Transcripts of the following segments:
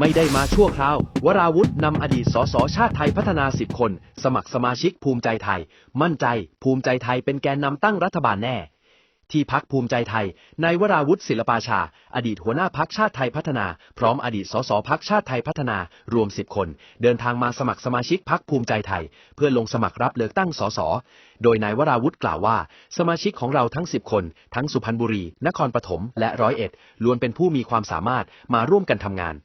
ไม่ได้มาชั่วคราว วราวุธนำอดีตสสชาติไทยพัฒนา 10 คน สมัครสมาชิกภูมิใจไทย มั่นใจ ภูมิใจไทยเป็นแกนนำตั้งรัฐบาลแน่ ที่พักภูมิใจไทยนายวราวุฒิศิลปาชา อดีตหัวหน้าพักชาติไทยพัฒนา พร้อมอดีตสสพักชาติไทยพัฒนา รวม 10 คน เดินทางมาสมัครสมาชิกพักภูมิใจไทย เพื่อลงสมัครรับเลือกตั้งสสโดยนายวราวุฒิกล่าวว่า สมาชิกของเราทั้ง 10 คน ทั้งสุพรรณบุรี นครปฐมและร้อยเอ็ดล้วนเป็นผู้มีความสามารถมาร่วมกันทำงาน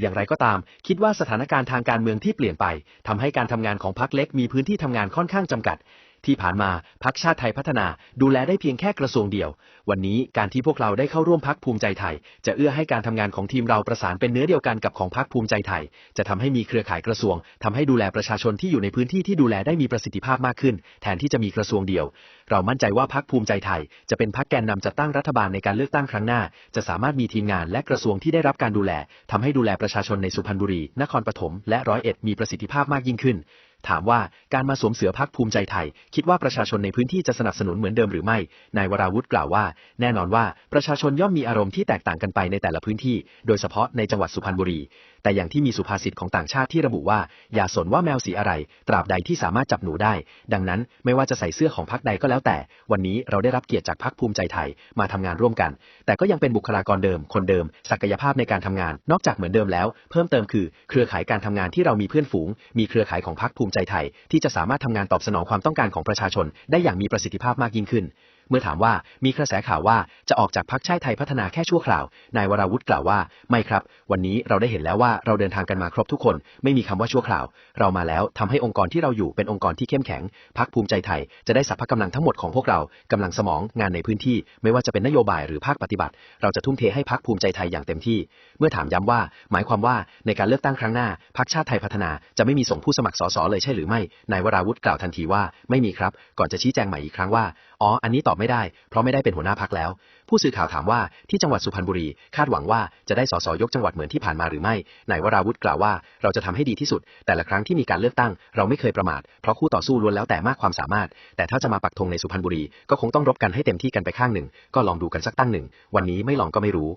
อย่างไรก็ตาม คิดว่าสถานการณ์ทางการเมืองที่เปลี่ยนไปทำให้การทำงานของพรรคเล็กมีพื้นที่ทำงานค่อนข้างจำกัด ที่ผ่านมาพักชาติไทยพัฒนาดูแลได้เพียงแค่กระทรวงเดียว วันนี้การที่พวกเราได้เข้าร่วมพักภูมิใจไทย จะเอื้อให้การทำงานของทีมเราประสานเป็นเนื้อเดียวกันกับของพักภูมิใจไทย จะทำให้มีเครือข่ายกระทรวงทำให้ดูแลประชาชนที่อยู่ในพื้นที่ที่ดูแลได้มีประสิทธิภาพมากขึ้น แทนที่จะมีกระทรวงเดียว เรามั่นใจว่าพักภูมิใจไทย จะเป็นพักแกนนำจัดตั้งรัฐบาลในการเลือกตั้งครั้งหน้า จะสามารถมีทีมงานและกระทรวงที่ได้รับการดูแลทำให้ดูแลประชาชนในสุพรรณบุรี นครปฐมและร้อยเอ็ดมีประสิทธิภาพมากยิ่งขึ้น ถามว่าการมาสวมเสือพักภูมิใจไทย คิดว่าประชาชนในพื้นที่จะสนับสนุนเหมือนเดิมหรือไม่ นายวราวุธกล่าวว่า แน่นอนว่าประชาชนย่อมมีอารมณ์ที่แตกต่างกันไปในแต่ละพื้นที่ โดยเฉพาะในจังหวัดสุพรรณบุรีแต่อย่างที่มีสุภาษิตของต่างชาติที่ระบุว่า อย่าสนว่าแมวสีอะไร ตราบใดที่สามารถจับหนูได้ ดังนั้นไม่ว่าจะใส่เสื้อของพรรคใดก็แล้วแต่ วันนี้เราได้รับเกียรติจากพรรคภูมิใจไทยมาทำงานร่วมกัน แต่ก็ยังเป็นบุคลากรเดิม คนเดิม ศักยภาพในการทำงาน นอกจากเหมือนเดิมแล้ว เพิ่มเติมคือ เครือข่ายการทำงานที่เรามีเพื่อนฝูง มีเครือข่ายของพรรคภูมิใจไทย ที่จะสามารถทำงานตอบสนองความต้องการของประชาชน ได้อย่างมีประสิทธิภาพมากยิ่งขึ้น เมื่อถามว่ามีกระแสข่าวว่าจะออกจากพรรคชาติไทยพัฒนาแค่ชั่วคราว นายวราวุธกล่าวว่า ไม่ครับ วันนี้เราได้เห็นแล้วว่าเราเดินทางกันมาครบทุกคน ไม่มีคำว่าชั่วคราว เรามาแล้วทำให้องค์กรที่เราอยู่เป็นองค์กรที่เข้มแข็งพรรคภูมิใจไทยจะได้สัพพะกำลังทั้งหมดของพวกเรากำลังสมองงานในพื้นที่ ไม่ว่าจะเป็นนโยบายหรือภาคปฏิบัติ เราจะทุ่มเทให้พรรคภูมิใจไทยอย่างเต็มที่ เมื่อถามย้ำว่า หมายความว่าในการเลือกตั้งครั้งหน้าพรรคชาติไทยพัฒนาจะไม่มีส่งผู้สมัครสสเลยใช่หรือไม่นายวราวุธกล่าวทันทีว่าไม่มีครับ ก่อนจะชี้แจงใหม่อีกครั้งว่าอ๋ออันนี้ตอบไม่ได้ เพราะไม่ได้เป็นหัวหน้าพักแล้ว ผู้สื่อข่าวถามว่าที่จังหวัดสุพรรณบุรี คาดหวังว่าจะได้สสยกจังหวัดเหมือนที่ผ่านมาหรือไม่นายวราวุธกล่าวว่าเราจะทำให้ดีที่สุด แต่ละครั้งที่มีการเลือกตั้ง เราไม่เคยประมาทเพราะคู่ต่อสู้ล้วนแล้วแต่มากความสามารถ แต่ถ้าจะมาปักธงในสุพรรณบุรีก็คงต้องรบกันให้เต็มที่กันไปข้างหนึ่ง ก็ลองดูกันสักตั้งหนึ่ง วันนี้ไม่ลองก็ไม่รู้